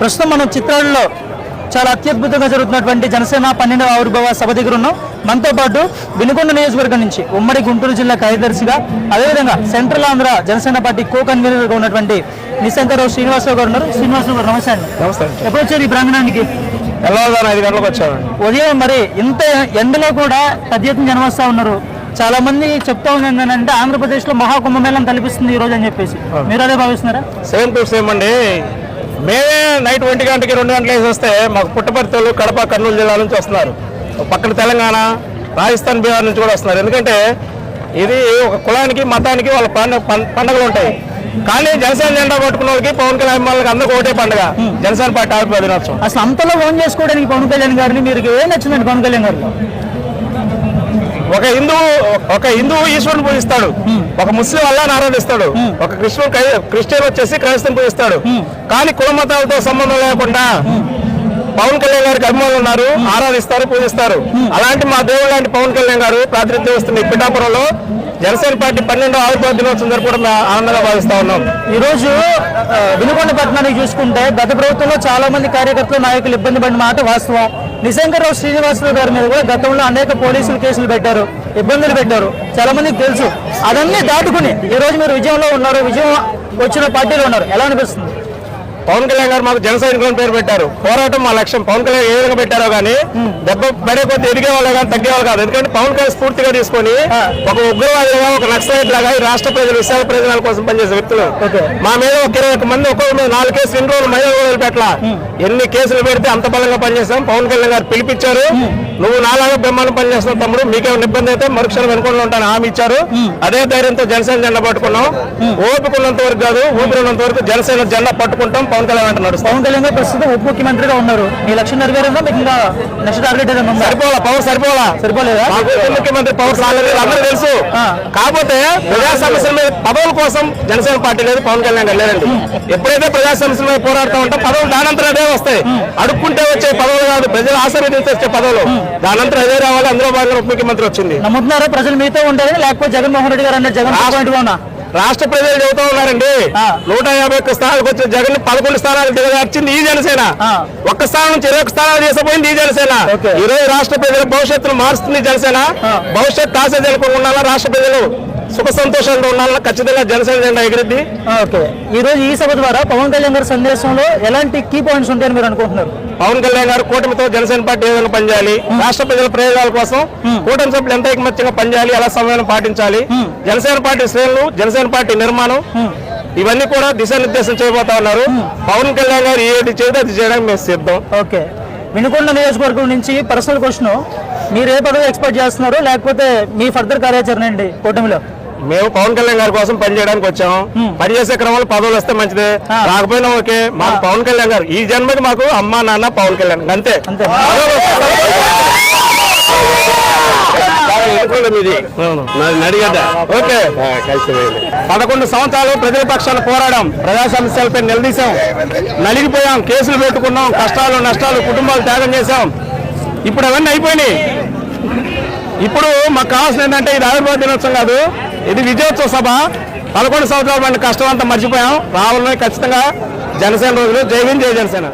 ప్రస్తుతం మనం చిత్రాలలో చాలా అత్యద్భుతంగా జరుగుతున్నటువంటి జనసేన పన్నెండవ ఆవిర్భావ సభ దగ్గర ఉన్నాం. మనతో పాటు వినుకొండ నియోజకవర్గం నుంచి ఉమ్మడి గుంటూరు జిల్లా కార్యదర్శిగా అదేవిధంగా central Andhra Janasena party co కన్వీనర్గా ఉన్నటువంటి నిశంకరావు శ్రీనివాసరావు గారు ఉన్నారు. శ్రీనివాసరావు గారు నమస్తే అండి. నమస్తే ఎప్పుడు వచ్చారు ఈ ప్రాంగణానికి? ఐదు గంటలకు ఉదయం మరి ఇంత ఎండలో కూడా పెద్ద ఎత్తున జనం వస్తూ ఉన్నారు. చాలా మంది చెప్తా ఉన్నది ఏంటంటే ఆంధ్రప్రదేశ్లో మహాకుంభమేళం కల్పిస్తుంది ఈ రోజు అని చెప్పేసి. మీరు అదే భావిస్తున్నారా? సేమ్ టు సేమ్ అండి. మేమే నైట్ ఒంటి గంటకి రెండు గంటలు వేసి వస్తే మాకు పుట్టపర్తిలు కడప కర్నూలు జిల్లా నుంచి వస్తున్నారు. పక్కన తెలంగాణ రాజస్థాన్ బీహార్ నుంచి కూడా వస్తున్నారు. ఎందుకంటే ఇది ఒక కులానికి మతానికి వాళ్ళ పండుగ పండుగలు ఉంటాయి. కానీ జనసేన జెండా పట్టుకున్న వాళ్ళకి పవన్ కళ్యాణ్ అభిమానులకి అందరికీ ఒకటే పండుగ. జనసేన పార్టీ ఆవిర్భావ దినోత్సవం అసలు అంతలో ఓన్ చేసుకోవడానికి పవన్ కళ్యాణ్ గారిని మీరు ఏం నచ్చిందండి పవన్ కళ్యాణ్ గారిలో? ఒక హిందూ ఒక హిందువు ఈశ్వరుని పూజిస్తాడు. ఒక ముస్లిం అల్లాని ఆరాధిస్తాడు. ఒక క్రిస్టియన్ క్రిస్టియన్ వచ్చేసి క్రైస్తవం పూజిస్తాడు కానీ కుల మతాలతో సంబంధం లేకుండా పవన్ కళ్యాణ్ గారికి అభిమానులు ఉన్నారు ఆరాధిస్తారు పూజిస్తారు. అలాంటి మా దేవుడు లాంటి పవన్ కళ్యాణ్ గారు ప్రాతినిధ్యం వస్తుంది పిఠాపురంలో జనసేన పార్టీ పన్నెండో ఆవిర్భావ దినోత్సవం జరుపుకోవడం ఆనందంగా భావిస్తా ఉన్నాం. ఈ రోజు వినుకొండ పట్టణానికి చూసుకుంటే గత ప్రభుత్వంలో చాలా మంది కార్యకర్తలు నాయకులు ఇబ్బంది పడిన మాట వాస్తవం. నిశంకరావు శ్రీనివాసరావు గారి మీద కూడా గతంలో అనేక పోలీసులు కేసులు పెట్టారు ఇబ్బందులు పెట్టారు. చాలా మందికి తెలుసు. అదన్నీ దాటుకుని ఈ రోజు మీరు విజయంలో ఉన్నారు విజయం వచ్చిన పార్టీలో ఉన్నారు. ఎలా అనిపిస్తుంది? పవన్ కళ్యాణ్ గారు మాకు జన పేరు పెట్టారు. పోరాటం మా లక్ష్యం. పవన్ కళ్యాణ్ ఏ విధంగా పెట్టారో కానీ దెబ్బ పడే కొద్ది ఎదిగే వాళ్ళు కానీ తగ్గే వాళ్ళు కాదు. ఎందుకంటే పవన్ కళ్యాణ్ స్ఫూర్తిగా తీసుకొని ఒక ఉగ్రవాదిగా ఒక నక్సలైట్ లాగా ఈ రాష్ట్ర ప్రజలు విశాఖ ప్రయోజనాల కోసం పనిచేసే వ్యక్తులు. మా మీద ఒక ఇరవై ఒక్క మంది ఒక్కొక్క మీద నాలుగు కేసులు ఎన్ని రోజులు మహిళలు వదిలిపెట్ల ఎన్ని కేసులు పెడితే అంత బలంగా పనిచేసాం పవన్ కళ్యాణ్ గారు పిలిపించారు. నువ్వు నాలాగా బ్రహ్మాండం పనిచేస్తున్నావు తమ్ముడు మీకేమైనా ఇబ్బంది అయితే మరుక్షణం వెనుకుండా ఉంటాను హామీ ఇచ్చారు. అదే ధైర్యంతో జనసేన జెండా పట్టుకున్నాం. ఓపిక ఉన్నంత వరకు కాదు ఊపిరి ఉన్నంత వరకు జనసేన జెండా పట్టుకుంటాం పవన్ కళ్యాణ్ నడుస్తాం. పవన్ కళ్యాణ్ గారు ప్రస్తుతం ఉప ముఖ్యమంత్రిగా ఉన్నారు. మీ లక్ష్యం నెరవేరిందా మీకు ఇంకా నెక్స్ట్ టార్గెట్ సరిపోలా పవర్ సరిపోలా సరిపోలేదా? ముఖ్యమంత్రి పవర్ రాలేదు అందరూ తెలుసు. కాకపోతే ప్రజా సమస్యల మీద పదవుల కోసం జనసేన పార్టీ లేదు పవన్ కళ్యాణ్ గారు లేదండి ఎప్పుడైతే ప్రజా సమస్యల మీద పోరాడుతూ ఉంటాం పదవులు దానంతరం అదే వస్తాయి. అడుక్కుంటే వచ్చే పదవులు కాదు ప్రజలు ఆశీర్వదించి పదవులు. దానంతరం అదే రావాలి. అందులో భాగంగా ఉప ముఖ్యమంత్రి వచ్చింది. నమ్ముతున్నారా? ప్రజలు మీతో ఉంటారని లేకపోతే జగన్మోహన్ రెడ్డి గారు అంటే జగన్ పాయింట్ ఉన్నా రాష్ట్ర ప్రజలు చెబుతా ఉన్నారండి. నూట యాభై ఒక్క స్థానాలకు వచ్చిన జగన్ పదకొండు స్థానాలు దిగజార్చింది ఈ జనసేన. ఒక్క స్థానం నుంచి ఇరవై స్థానాలు చేసిపోయింది ఈ జనసేన. ఓకే. ఈ రోజు రాష్ట్ర ప్రజల భవిష్యత్తును మారుస్తుంది జనసేన. భవిష్యత్ ఆశ జనకుండా ఉండాలా? రాష్ట్ర ప్రజలు సుఖ సంతోషంగా ఉండాలా ఖచ్చితంగా జనసేన జెండా ఎగిరిద్ది. ఓకే. ఈ రోజు ఈ సభ ద్వారా పవన్ కళ్యాణ్ గారి సందేశంలో ఎలాంటి కీ పాయింట్స్ ఉంటాయని మీరు అనుకుంటున్నారు? పవన్ కళ్యాణ్ గారు కూటమితో జనసేన పార్టీ ఏ విధంగా పనిచేయాలి రాష్ట్ర ప్రజల ప్రయోజనాల కోసం కూటమి సభ్యులు ఎంత ఐకమత్యంగా పనిచేయాలి ఎలా సమయం పాటించాలి. జనసేన పార్టీ శ్రేణులు జనసేన పార్టీ నిర్మాణం ఇవన్నీ కూడా దిశానిర్దేశం చేయబోతా ఉన్నారు. పవన్ కళ్యాణ్ గారు ఏది చేస్తే అది చేయడానికి మేము సిద్ధం. ఓకే. వినుకొండ నియోజకవర్గం నుంచి పర్సనల్ క్వశ్చన్ మీరు ఏ పదవి ఎక్స్పెక్ట్ చేస్తున్నారు లేకపోతే మీ ఫర్దర్ కార్యాచరణ అండి కూటమిలో? మేము పవన్ కళ్యాణ్ గారి కోసం పనిచేయడానికి వచ్చాము పనిచేసే క్రమంలో పదవులు వస్తే మంచిదే. రాకపోయినా ఓకే మాకు పవన్ కళ్యాణ్ గారు ఈ జన్మకి మాకు అమ్మా నాన్న పవన్ కళ్యాణ్ అంతే పదకొండు సంవత్సరాలు ప్రజల పక్షాన పోరాడాం ప్రజా సమస్యలపై నిలదీశాం నలిగిపోయాం కేసులు పెట్టుకున్నాం కష్టాలు నష్టాలు కుటుంబాలు త్యాగం చేశాం ఇప్పుడు అవన్నీ అయిపోయినాయి ఇప్పుడు మాకు కావాల్సిన ఏంటంటే ఇది ఆవిర్భావ దినోత్సవం కాదు ఇది విజయోత్సవ సభ. పదకొండు సంవత్సరాలు పండి కష్టం అంతా మర్చిపోయాం. రావాలని ఖచ్చితంగా జనసేన రోజులు. జై హింద్ జై జనసేన.